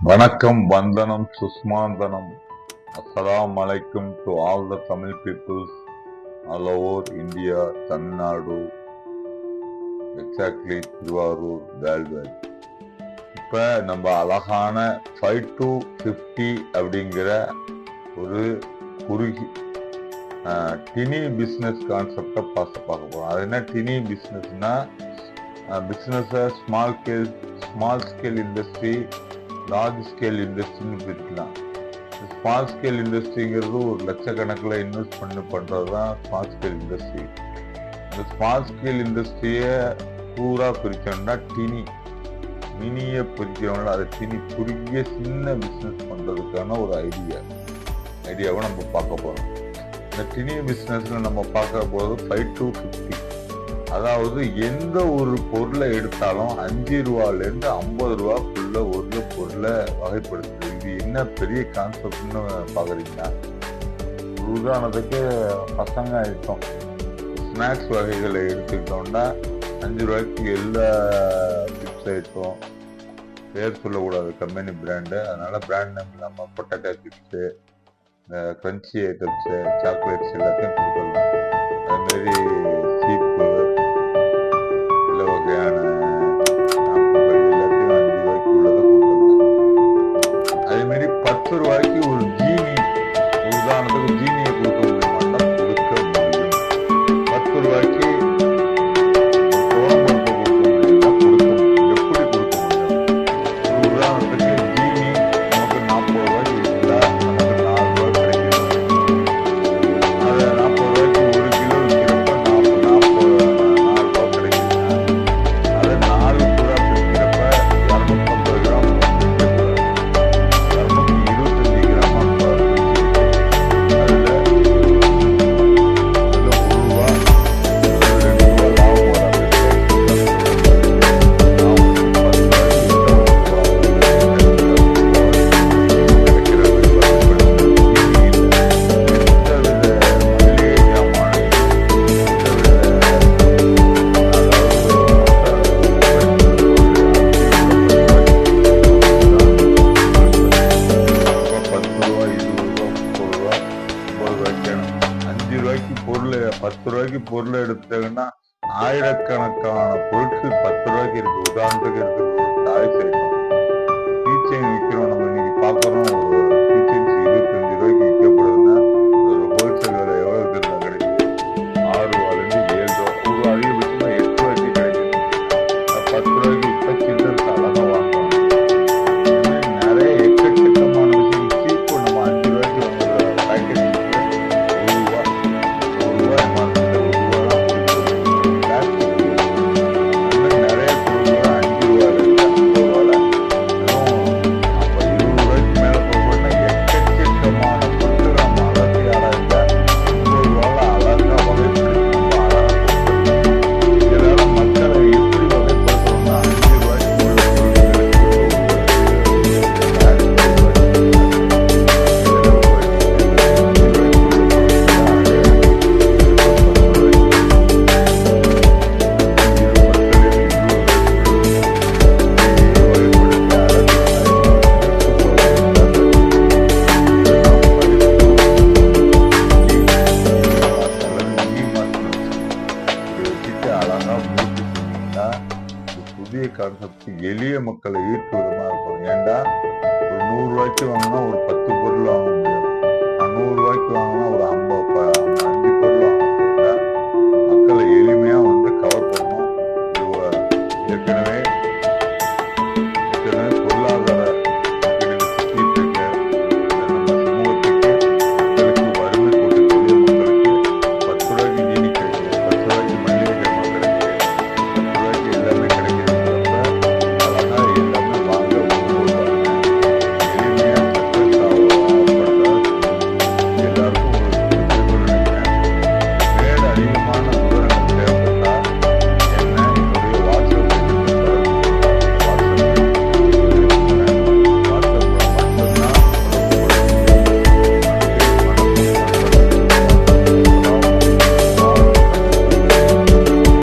வணக்கம் வந்தனம் சுஷ்மாந்தனம். அஸ்லாம் அலைக்கும் to all the Tamil peoples all over India Tamil Nadu exactly Thiruvarur வேல்வேல் இப்போ நம்ம அழகான ஃபைவ் டு ஃபிஃப்டி அப்படிங்கிற ஒரு குறுகி டினி பிஸ்னஸ் கான்செப்டை பார்த்து பார்க்க போகிறோம் அது என்ன டினி பிஸ்னஸ்னால் பிஸ்னஸை small scale small scale industry large scale இண்டஸ்ட்ரின்னு பிரிக்கலாம். ஸ்மால் ஸ்கேல் இண்டஸ்ட்ரிங்கிறது ஒரு லட்சக்கணக்கில் இன்வெஸ்ட் பண்ணி பண்ணுறது தான் ஸ்மால் ஸ்கேல் இண்டஸ்ட்ரி இந்த ஸ்மால் ஸ்கேல் இண்டஸ்ட்ரியை பூரா பிரிச்சோம்னா டினி மினியை பிரிக்கிறவங்கள அதை டினி குறுகிய சின்ன பிஸ்னஸ் பண்ணுறதுக்கான ஒரு ஐடியா ஐடியாவை நம்ம பார்க்க போகிறோம் இந்த டினி பிஸ்னஸில் நம்ம பார்க்க போகிறது ஃபைவ் டு ஃபிஃப்டி அதாவது எந்த ஒரு பொருளை எடுத்தாலும் அஞ்சு ரூபாலேருந்து ஐம்பது ரூபாக்குள்ள ஒரு பொருளை வகைப்படுத்துது. இது என்ன பெரிய கான்செப்ட்னு பார்க்குறீங்கன்னா உதாரணத்துக்கு பசங்க ஐட்டம் ஸ்நாக்ஸ் வகைகளை எடுத்துக்கிட்டோம்னா அஞ்சு ரூபாய்க்கு எல்லா சிப்ஸ் ஐட்டம் பேர் சொல்லக்கூடாது கம்பெனி பிராண்டு அதனால் பிராண்ட் நேம் இல்லாமல் potato chips crunchy items chocolates எல்லாத்தையும் கொடுத்துடலாம். மாதிரி பத்து பொருள் பத்து ரூபாய்க்கு பொருள் எடுத்தாங்கன்னா ஆயிரக்கணக்கான பொருட்கள் பத்து ரூபாய்க்கு இருக்கு. உதாரணத்துக்கு இருக்கு தாய் டாய்ஸ் ஐட்டம் விற்கிறோம் நம்ம இன்னைக்கு. பார்க்குறோம். கான்செப்ட் எளிய மக்களை ஈர்ப்பு விதமா இருக்கும் ஏன்டா ஒரு நூறு ரூபாய்க்கு வாங்கினா ஒரு பத்து பொருள் வாங்க முடியாது